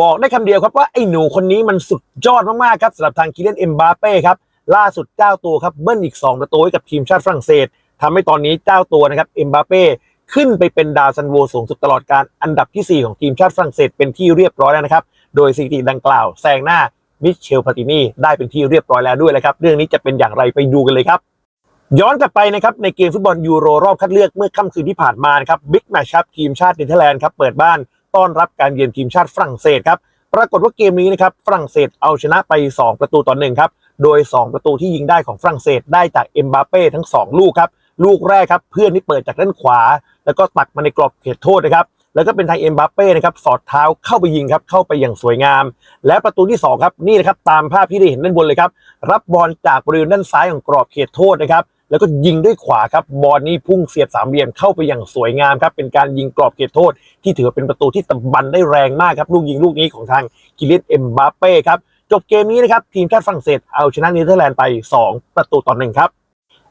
บอกได้คำเดียวครับว่าไอ้หนูคนนี้มันสุดยอดมากๆครับสำหรับทางคิเลนเอ็มบาเป้ครับล่าสุดเจ้าตัวครับเบิ้ลอีก 2 ประตูให้กับทีมชาติฝรั่งเศสทำให้ตอนนี้เจ้าตัวนะครับเอ็มบาเป้ขึ้นไปเป็นดาวซันโวสูงสุดตลอดการอันดับทีสี่ 4 ของทีมชาติฝรั่งเศสเป็นที่เรียบร้อยแล้วนะครับ โดยสถิติดังกล่าวแซงหน้ามิเชลพาตินีได้เป็นที่เรียบร้อยแล้วด้วยนะครับ เรื่องนี้จะเป็นอย่างไรไปดูกันเลยครับ ย้อนกลับไปนะครับในเกมฟุตบอลยูโรรอบคัดเลือกเมื่อค่ำคืนที่ผ่านมานะครับบิ๊กแมชครับทีมชาติเนเธอร์แลนด์ครับเปิดบ้าน ต้อนรับการเยือนทีมชาติฝรั่งเศสครับ ปรากฏว่าเกมนี้นะครับฝรั่งเศสเอาชนะไป 2 ประตูต่อหนึ่งครับ โดย 2 ประตูที่ยิงได้ของฝรั่งเศสได้จากเอ็มบาเป้ทั้ง 2 ลูกครับ ลูกแรกครับเพื่อนที่เปิดจากด้านขวา แล้วก็ตักมาในกรอบเขตโทษนะครับ แล้วก็เป็นทางเอ็มบาเป้นะครับสอดเท้าเข้าไปยิงครับเข้าไปอย่างสวยงาม และประตูที่สองครับนี่นะครับตามภาพที่ได้เห็นด้านบนเลยครับรับบอลจากบริเวณด้านซ้ายของกรอบเขตโทษนะครับ แล้วก็ยิงด้วยขวาครับบอลนี่พุ่งเสียบสามเหลี่ยมเข้าไปอย่างสวยงามครับเป็นการยิงกรอบเขตโทษ ที่ถือว่าเป็นประตูที่ตะบันได้แรงมากครับลูกยิงลูกนี้ของทางกิเลนเอ็มบาเป้ครับจบเกมนี้นะครับทีมชาติฝรั่งเศสเอาชนะเนเธอร์แลนด์ไป 2 ประตูต่อหนึ่งครับ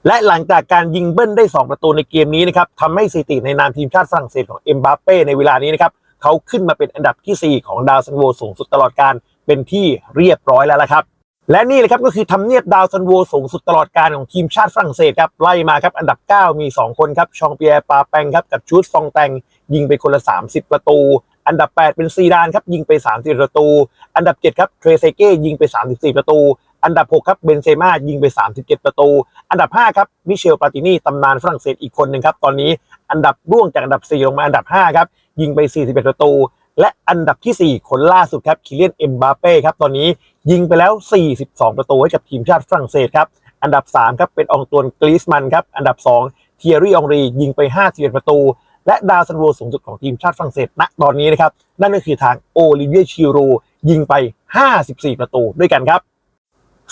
และหลังจากการยิงเบิ้ลได้ 2 ประตูในเกมนี้นะครับทำให้สถิติในนามทีมชาติฝรั่งเศสของเอ็มบาเป้ในเวลานี้นะครับเขาขึ้นมาเป็นอันดับทีสี่4 ของดาวซันโวสูงสุดตลอดการเป็นที่เรียบร้อยแล้วละครับ และนี่เลยครับก็คือทำเนียบดาวซันโวสูงสุดตลอดการของทีมชาติฝรั่งเศสครับ ไล่มาครับ อันดับ 9 มี 2 คนครับชองเปียร์ปาแปงครับ กับชูดฟองแตง ยิงไปคนละ 30 ประตู อันดับ 8 เป็นซีดานครับ ยิงไป 30 ประตู อันดับ 7 ครับเทรเซเก้ยิงไป 34 ประตู อันดับ 6 ครับเบนเซม่ายิงไป 37 ประตู อันดับ 5 ครับมิเชลปาตินีตำนานฝรั่งเศสอีกคนหนึ่งครับตอนนี้อันดับร่วงจากอันดับ 4 ลงมาอันดับ 5 ครับยิงไป 41 ประตู และอันดับทีสี่ 4 คนล่าสุดครับคิเลียนเอ็มบาเป้ครับตอนนี้ยิงไปแล้ว 42 ประตูให้กับทีมชาติฝรั่งเศสครับอันดับ 3 ครับ เป็นองตวนกรีซมันครับอันดับ 2 เทียรี่องรียิงไป51ประตู และดาวซันโวสูงสุดของทีมชาติฝรั่งเศสณตอนนี้นะครับนั่นก็คือทางโอลิเวียชิรูยิงไป 54 ประตูด้วยกันครับ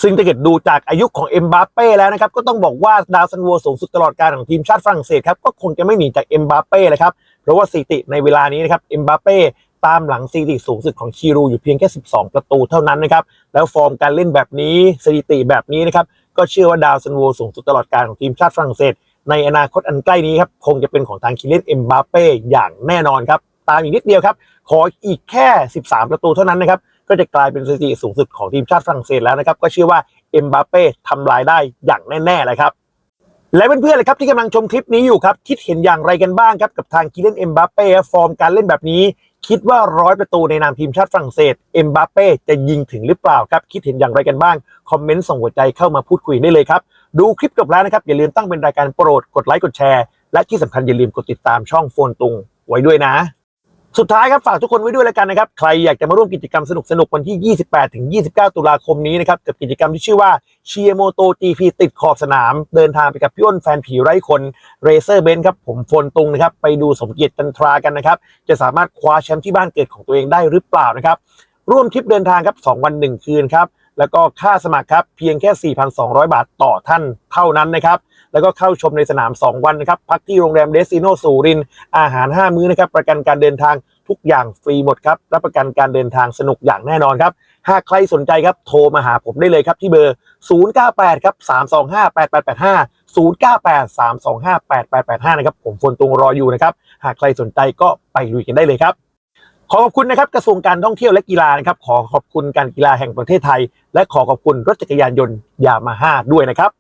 ซึ่งถ้าเกิดดูจากอายุของเอ็มบาเป้แล้วนะครับก็ต้องบอกว่าดาวซันโวสูงสุดตลอดการของทีมชาติฝรั่งเศสครับก็คงจะไม่หนีจากเอ็มบาเป้เลยครับเพราะว่าสถิติในเวลานี้นะครับเอ็มบาเป้ ตามหลังสถิติสูงสุดของชิรูอยู่เพียงแค่ 12 ประตูเท่านั้นนะครับ แล้วฟอร์มการเล่นแบบนี้สถิติแบบนี้นะครับ ก็เชื่อว่าดาวซันโวสูงสุดตลอดการของทีมชาติฝรั่งเศส ในอนาคตอันใกล้นี้ครับ คงจะเป็นของทางคิเลนเอ็มบาเป้อย่างแน่นอนครับ ตามอีกนิดเดียวครับ ขออีกแค่ 13 ประตูเท่านั้นนะครับ ก็จะกลายเป็นสถิติสูงสุดของทีมชาติฝรั่งเศสแล้วนะครับ ก็เชื่อว่าเอ็มบาเป้ทำลายได้อย่างแน่ๆเลยครับและเพื่อนๆเลยครับที่กำลังชมคลิปนี้อยู่ครับ คิดเห็นอย่างไรกันบ้างครับ กับทางคิเลนเอ็มบาเป้ฟอร์มการเล่นแบบนี้ คิดว่าร้อยประตูในนามทีมชาติฝรั่งเศสเอ็มบาเป้จะยิงถึงหรือเปล่าครับ คิดเห็นอย่างไรกันบ้าง คอมเมนต์ส่งหัวใจเข้ามาพูดคุยได้เลยครับ ดูคลิปจบแล้วนะครับ อย่าลืมตั้งเป็นรายการโปรดกดไลค์กดแชร์ และที่สำคัญอย่าลืมกดติดตามช่องโฟนตุงไว้ด้วยนะ สุดท้ายครับฝากทุกคนไว้ด้วยแล้วกันนะครับ ใครอยากจะมาร่วมกิจกรรมสนุกๆวันที่ 28 ถึง 29 ตุลาคมนี้นะครับ กับกิจกรรมที่ชื่อว่าเชียโมโต GP ติดขอบสนาม เดินทางไปกับพี่อ้นแฟนผีไร้คนเรเซอร์เบนครับผมโฟนตุงนะครับ ไปดูสมเกียรติจันทรากันนะครับ จะสามารถคว้าแชมป์ที่บ้านเกิดของตัวเองได้หรือเปล่านะครับ ร่วมทริปเดินทางครับ 2 วัน 1 คืนครับแล้วก็ค่าสมัครครับเพียงแค่ 4,200 บาทต่อท่านเท่านั้นนะครับ แล้วก็เข้าชมในสนาม 2 วันนะครับ พักที่โรงแรมเดซิโนสูริน อาหาร 5 มื้อนะครับ ประกันการเดินทางทุกอย่างฟรีหมดครับ รับประกันการเดินทางสนุกอย่างแน่นอนครับ หากใครสนใจครับ โทรมาหาผมได้เลยครับที่เบอร์ 098 ครับ 325 8885 098 325 8885 นะครับ ผมฝนตุงรออยู่นะครับ หากใครสนใจก็ไปลุยกันได้เลยครับ ขอขอบคุณนะครับกระทรวงการท่องเที่ยวและกีฬานะครับ ขอขอบคุณการกีฬาแห่งประเทศไทย และขอขอบคุณรถจักรยานยนต์ยามาฮ่าด้วยนะครับ